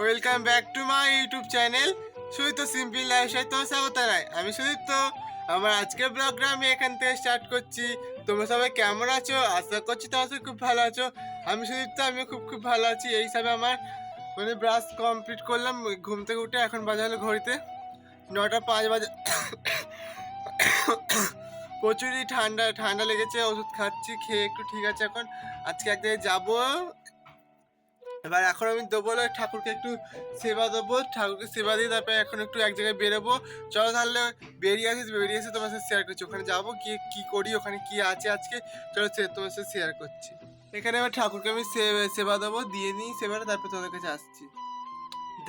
Welcome back to my YouTube channel Sudipta simple life সাথে তোমার স্বাগত জানাই আমি সুদীপ্ত, আমার আজকের ব্লগটা আমি এখান থেকে স্টার্ট করছি। তোমরা সবাই কেমন আছো? আশা করছি তোমরা সবাই খুব ভালো আছো। আমি সুদীপ্ত আমি খুব খুব ভালো আছি। এই হিসাবে আমার মানে ব্রাশ কমপ্লিট করলাম, ঘুম থেকে উঠে এখন বাজে হলো ঘড়িতে নটা পাঁচ বাজে। প্রচুরই ঠান্ডা ঠান্ডা লেগেছে, ওষুধ খাচ্ছি, খেয়ে একটু ঠিক আছে এখন। আজকে এক জায়গায় যাব। এবার এখন আমি দেবো না, ঠাকুরকে একটু সেবা দেবো, ঠাকুরকে সেবা দিয়ে তারপরে এখন একটু এক জায়গায় বেরোবো। চলো তাহলে বেরিয়ে আসিস বেরিয়ে এসে তোমার সাথে শেয়ার করছি। ওখানে যাব, গিয়ে কী করি, ওখানে কী আছে আজকে, চলো সে তোমার সাথে শেয়ার করছি। এখানে আমার ঠাকুরকে আমি সেবা দেবো, দিয়ে নিই সেবাটা, তারপরে তোমাদের কাছে আসছি।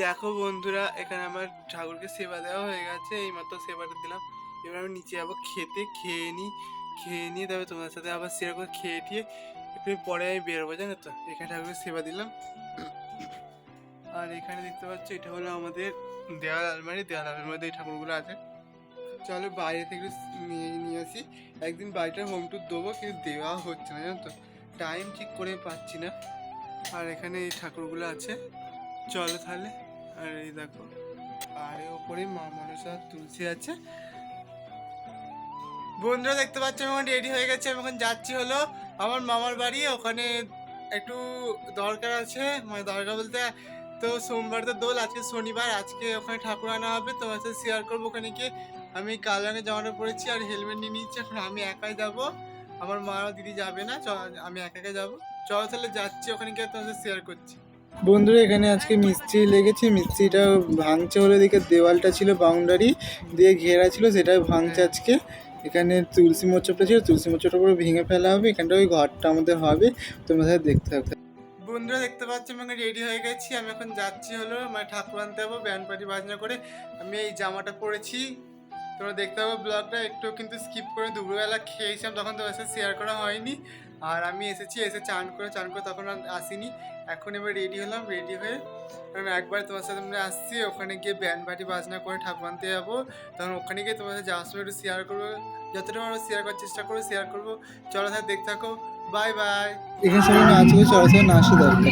দেখো বন্ধুরা, এখানে আমার ঠাকুরকে সেবা দেওয়া হয়ে গেছে এই মাত্র সেবাটা দিলাম। এবার আমি নিচে যাব, খেতে, খেয়ে নিই। খেয়ে নিয়ে তারপরে তোমাদের সাথে আবার শেয়ার করে খেয়ে টিয়ে একটু পরে আমি বেরোবো, জানো তো? এখানে ঠাকুরের সেবা দিলাম। আর এখানে দেখতে পাচ্ছ, এটা হলো আমাদের দেওয়াল আলমারি। দেওয়াল আলমারির মধ্যে এই ঠাকুরগুলো আছে। চলো বাইরে থেকে নিয়ে নিয়ে আসি। একদিন বাড়িটা হোম টুর দেবো, কিন্তু দেওয়া হচ্ছে না, জানো তো? টাইম ঠিক করে পাচ্ছি না। আর এখানে এই ঠাকুরগুলো আছে। চলো তাহলে। আর এই দেখো আর ওপরে মা মনসা তুলসী আছে। বন্ধুরা দেখতে পাচ্ছ আমি এখন রেডি হয়ে গেছে। আমি এখন যাচ্ছি হলো আমার মামার বাড়ি। ওখানে একটু দরকার আছে মানে দরকার বলতে তো সোমবার তো দোল আজকে শনিবার। আজকে ওখানে ঠাকুর আনা হবে তোমার সাথে শেয়ার করব ওখানে গিয়ে। আমি কাল রঙের জামাটা পরেছি আর হেলমেট নিয়ে নিচ্ছি এখন আমি একাই যাব। আমার মা দিদি যাবে না আমি একা একা যাব। চলো তাহলে যাচ্ছি ওখানে গিয়ে তোমার সাথে শেয়ার করছি। বন্ধুরা এখানে আজকে মিস্ত্রি লেগেছে। মিস্ত্রিটা ভাঙছে হলো দিকে দেওয়ালটা ছিল বাউন্ডারি দিয়ে ঘেরা ছিল সেটা ভাঙছে আজকে। এখানে তুলসী মোচপটা ছিল, তুলসী মোচপটা পুরো ভেঙে ফেলা হবে, এখানটা ওই ঘরটা আমাদের হবে, তোমরা দেখতে হবে বন্ধুরা দেখতে পাচ্ছি, আমি রেডি হয়ে গেছি, আমি এখন যাচ্ছি হলো মানে ঠাকুর আনতে যাব ব্যান্ড পার্টি বাজনা করে, আমি এই জামাটা পরেছি। তোমরা দেখতে পাবো ব্লগটা একটু কিন্তু স্কিপ করে দুপুরবেলা খেয়েছিলাম, তখন তোমার সাথে শেয়ার করা হয়নি। আর আমি এসেছি এসে চান করে চান করে তখন আর আসিনি। এখন এবার রেডি হলাম রেডি হয়ে আমি একবার তোমার সাথে আমরা আসছি ওখানে গিয়ে ব্যান্ড বাটি বাজনা করে ঠাকুর আনতে যাব। তখন ওখানে গিয়ে তোমার সাথে যাওয়ার সময় একটু শেয়ার করব। যতটা আমরা শেয়ার করার চেষ্টা করব শেয়ার করব। চলো তাহলে দেখতে থাকো। বাই বাই এখানে সবাই নাচ হয়ে চলো সবাই নাচে দরকার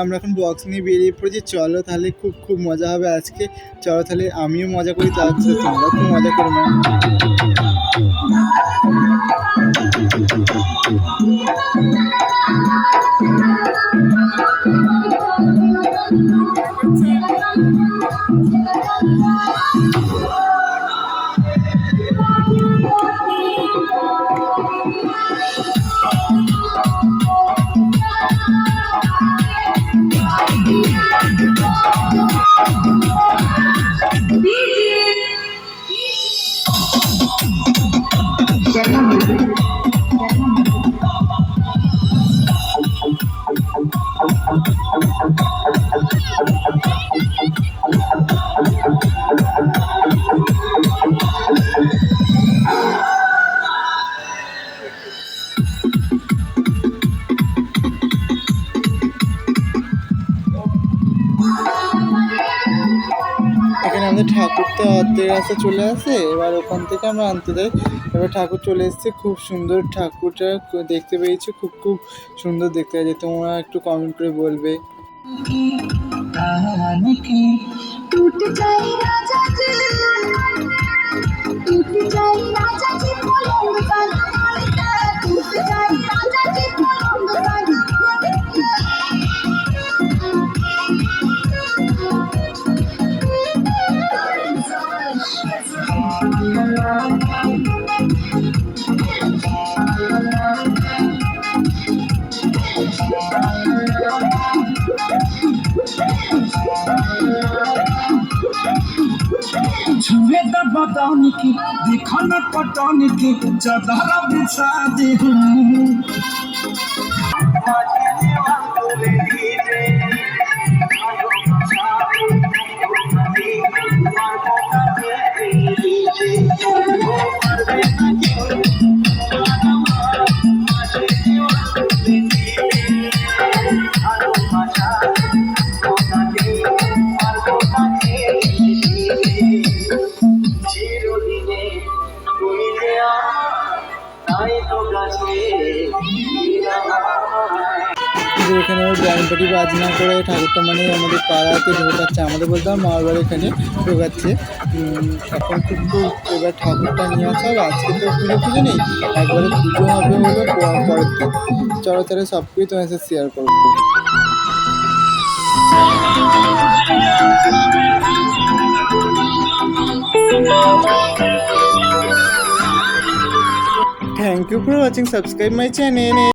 আমরা এখন বক্স নিয়ে বেরিয়ে পড়েছি। চলো তাহলে খুব খুব মজা হবে আজকে। চলো তাহলে আমিও মজা করি, তার খুব মজা করো না। অর্ধেক রাস্তা চলে আসে, এবার ওখান থেকে আমরা আনতে যাই। এবার ঠাকুর চলে এসছে, খুব সুন্দর ঠাকুরটা দেখতে পেয়েছি, খুব খুব সুন্দর দেখতে যে তোমরা একটু কমেন্ট করে বলবে। যায় রাজা छुए द बदन की देखो न पटन की चादर बिछा दे এখানে ব্যান্ড পার্টি বাজনা করে ঠাকুরটা মানে আমাদের পাড়াতে ঢোকাচ্ছে, আমাদের বলতে মামার বাড়ি এখানে ঢোকাচ্ছে এখন কিন্তু এবার ঠাকুরটা নিয়ে আসা হবে, আজকে তো পুজো পুজো নেই, একবারে পুজো হবে হলো পরের দিন চলো তাহলে সব কিছুই তোমার সাথে শেয়ার করব Thank you for watching. Subscribe my channel.